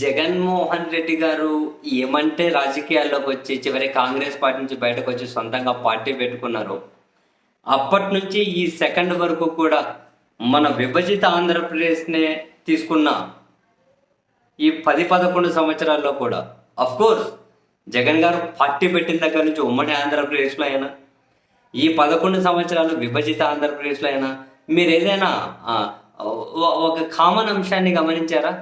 జగన్మోహన్ రెడ్డి గారు ఏమంటే రాజకీయాల్లోకి వచ్చి చివరి కాంగ్రెస్ పార్టీ నుంచి బయటకు వచ్చి సొంతంగా పార్టీ పెట్టుకున్నారు? అప్పటి నుంచి ఈ సెకండ్ వరకు కూడా మన విభజిత ఆంధ్రప్రదేశ్నే తీసుకున్న ఈ పది పదకొండు సంవత్సరాల్లో కూడా. అఫ్ కోర్స్ జగన్ గారు పార్టీ పెట్టిన దగ్గర నుంచి ఉమ్మడి ఆంధ్రప్రదేశ్లో అయినా ఈ పదకొండు సంవత్సరాలు విభజిత ఆంధ్రప్రదేశ్లో అయినా మీరు ఏదైనా ఒక కామన్ అంశాన్ని గమనించారా?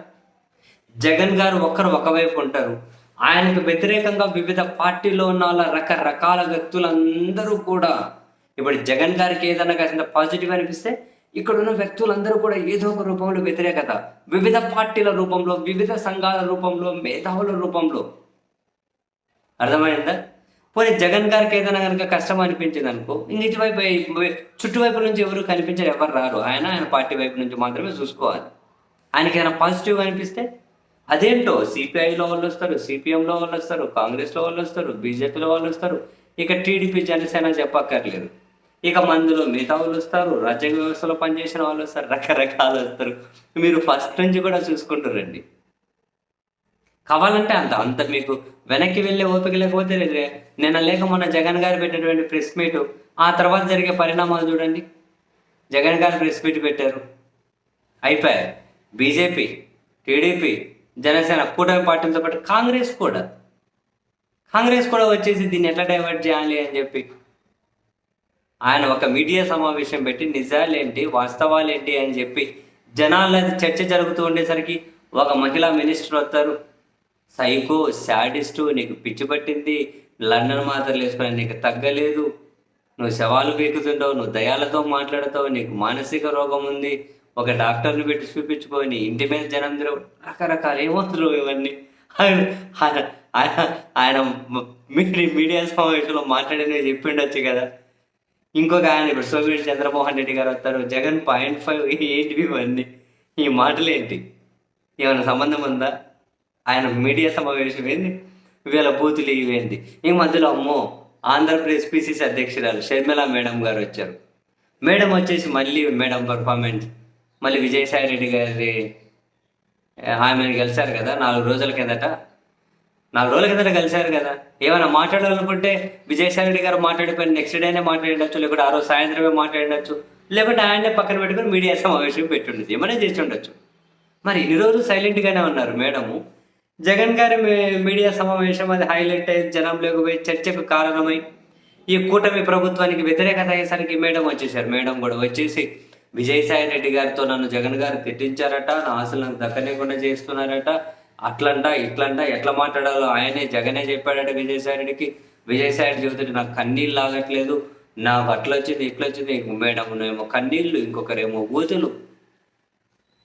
జగన్ గారు ఒక్కరు ఒకవైపు ఉంటారు. ఆయనకు వ్యతిరేకంగా వివిధ పార్టీలో ఉన్న వాళ్ళ రకరకాల వ్యక్తులందరూ కూడా ఇప్పుడు జగన్ గారికి ఏదైనా కాసిన పాజిటివ్ అనిపిస్తే ఇక్కడ ఉన్న వ్యక్తులందరూ కూడా ఏదో ఒక రూపంలో వ్యతిరేకత. వివిధ పార్టీల రూపంలో వివిధ సంఘాల రూపంలో మేధావుల రూపంలో. అర్థమైందా? పోనీ జగన్ గారికి ఏదైనా కనుక కష్టం అనిపించింది అనుకో ఇంక ఇటువైపు చుట్టువైపు నుంచి ఎవరు కనిపించారు ఎవరు రారు. ఆయన ఆయన పార్టీ వైపు నుంచి మాత్రమే చూసుకోవాలి. ఆయనకి ఏదైనా పాజిటివ్ అనిపిస్తే అదేంటో? సిపిఐలో వాళ్ళు వస్తారు సిపిఎంలో వాళ్ళు వస్తారు కాంగ్రెస్లో వాళ్ళు వస్తారు బీజేపీలో వాళ్ళు వస్తారు. ఇక టీడీపీ జనసేన చెప్పక్కర్లేదు. ఇక మందులో మిగతా వాళ్ళు వస్తారు రాజ్యాంగ వ్యవస్థలో పనిచేసిన వాళ్ళు వస్తారు రకరకాలు వస్తారు. మీరు ఫస్ట్ నుంచి కూడా చూసుకుంటారండి కావాలంటే అంత అంత మీకు వెనక్కి వెళ్ళే ఓపిక లేకపోతే నిన్న లేక మొన్న జగన్ గారు పెట్టినటువంటి ప్రెస్ మీట్ ఆ తర్వాత జరిగే పరిణామాలు చూడండి. జగన్ గారు ప్రెస్ మీట్ పెట్టారు. అయిపోయారు బీజేపీ టీడీపీ జనసేన కూటమి పార్టీలతో పాటు కాంగ్రెస్ కూడా. కాంగ్రెస్ కూడా వచ్చేసి దీన్ని ఎట్లా డైవర్ట్ చేయాలి అని చెప్పి. ఆయన ఒక మీడియా సమావేశం పెట్టి నిజాలేంటి వాస్తవాలేంటి అని చెప్పి జనాల చర్చ జరుగుతూ ఉండేసరికి ఒక మహిళా మినిస్టర్ వస్తారు. సైకో శాడిస్టు నీకు పిచ్చి పట్టింది లండన్ మాత్రలు వేసుకుని నీకు తగ్గలేదు. నువ్వు శవాలు పీకుతుంటావు నువ్వు దయాలతో మాట్లాడతావు నీకు మానసిక రోగం ఉంది. ఒక డాక్టర్ని పెట్టి చూపించుకొని ఇంటి మీద జనందరూ రకరకాల ఏమవుతున్నారు ఇవన్నీ. ఆయన ఆయన- ఆయన మీడియా సమావేశంలో మాట్లాడినవి చెప్పిండొచ్చు కదా. ఇంకొక ఆయన ఇప్పుడు సోమిరెడ్డి చంద్రమోహన్ రెడ్డి గారు వస్తారు. జగన్ పాయింట్ ఫైవ్ ఏంటివి ఇవన్నీ? ఈ మాటలు ఏంటి ఏమైనా సంబంధం ఉందా? ఆయన మీడియా సమావేశం ఏంది? వీళ్ళ బూతులు ఇవేంది ఈ మధ్యలో అమ్మో ఆంధ్రప్రదేశ్ పిసిసి అధ్యక్షురాలు షర్మిల మేడం గారు వచ్చారు. మేడం వచ్చేసి మళ్ళీ మేడం పర్ఫార్మెన్స్ మళ్ళీ విజయసాయి రెడ్డి గారి ఆమెను కలిశారు కదా నాలుగు రోజుల కిందట. నాలుగు రోజుల కిందట కలిశారు కదా. ఏమైనా మాట్లాడాలనుకుంటే విజయసాయి రెడ్డి గారు మాట్లాడిపోయిన నెక్స్ట్ డేనే మాట్లాడచ్చు లేకుంటే ఆ రోజు సాయంత్రమే మాట్లాడచ్చు లేకుంటే ఆయనే పక్కన పెట్టుకుని మీడియా సమావేశం పెట్టుండదు ఏమైనా చేసి ఉండొచ్చు మరి ఇన్ని రోజులు సైలెంట్గానే ఉన్నారు మేడము. జగన్ గారి మీ- మీడియా సమావేశం అది హైలైట్ అయ్యి జనం లేకపోయి చర్చకు కారణమై ఈ కూటమి ప్రభుత్వానికి వ్యతిరేకత అయ్యేసరికి మేడం వచ్చేసారు. మేడం కూడా వచ్చేసి విజయసాయి రెడ్డి గారితో నన్ను జగన్ గారు తిట్టించారట నా ఆశలు నాకు దక్కనివ్వకుండా చేస్తున్నారట. అట్లంట ఇట్లంట ఎట్లా మాట్లాడాలో ఆయనే జగనే చెప్పాడట విజయసాయి రెడ్డికి. విజయసాయి రెడ్డి చెబుతుంటే నాకు కన్నీళ్ళు లాగట్లేదు. నాకు అట్లా వచ్చింది ఇట్లా వచ్చింది మేడం ఏమో కన్నీళ్ళు ఇంకొకరేమో ఊతులు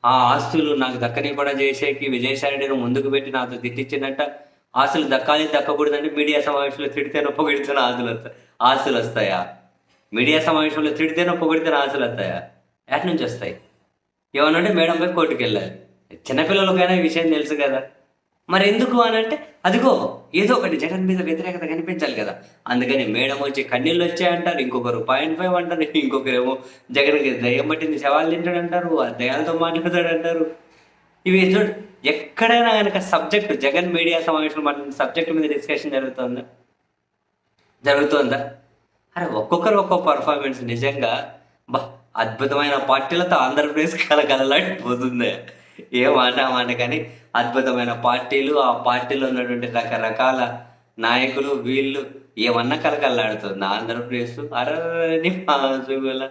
ఆ ఆస్తులు నాకు దక్కని కూడా చేసేకి రెడ్డిని ముందుకు పెట్టి నాతో తిట్టించినట్ట ఆస్తులు దక్కాలి దక్కకూడదంటే మీడియా సమావేశంలో తిడితే పొగిడితేనో ఆస్తులు వస్తాయి ఆస్తులు వస్తాయా? మీడియా సమావేశంలో తిడితే పొగిడితేనో ఆస్తులు వస్తాయా? ఎట్ నుంచి వస్తాయి. ఏమనంటే మేడం పోయి కోర్టుకు వెళ్ళాలి చిన్నపిల్లలకైనా ఈ విషయం తెలుసు కదా. మరి ఎందుకు అని అంటే అదిగో ఏదో ఒకటి జగన్ మీద వ్యతిరేకత కనిపించాలి కదా. అందుకని మేడం వచ్చి కన్నీళ్ళు వచ్చాయంటారు ఇంకొకరు పాయింట్ ఫైవ్ అంటారు ఇంకొకరేమో జగన్కి దయ్యం పట్టింది శవాలు తింటాడు అంటారు ఆ దయాలతో మాట్లాడతాడు అంటారు ఇవి చూడు ఎక్కడైనా కనుక సబ్జెక్ట్ జగన్ మీడియా సమావేశంలో మాట్లాడిన సబ్జెక్ట్ మీద డిస్కషన్ జరుగుతుందా? జరుగుతుందా? అరే ఒక్కొక్కరు ఒక్కొక్క పర్ఫార్మెన్స్ నిజంగా బా అద్భుతమైన పార్టీలతో ఆంధ్రప్రదేశ్ కలకలలాడిపోతుంది ఏ మాట మాట కానీ అద్భుతమైన పార్టీలు ఆ పార్టీలో ఉన్నటువంటి రకరకాల నాయకులు వీళ్ళు ఏమన్నా కలకల్లాడుతుంది? ఆంధ్రప్రదేశ్ అరని మాసుగుల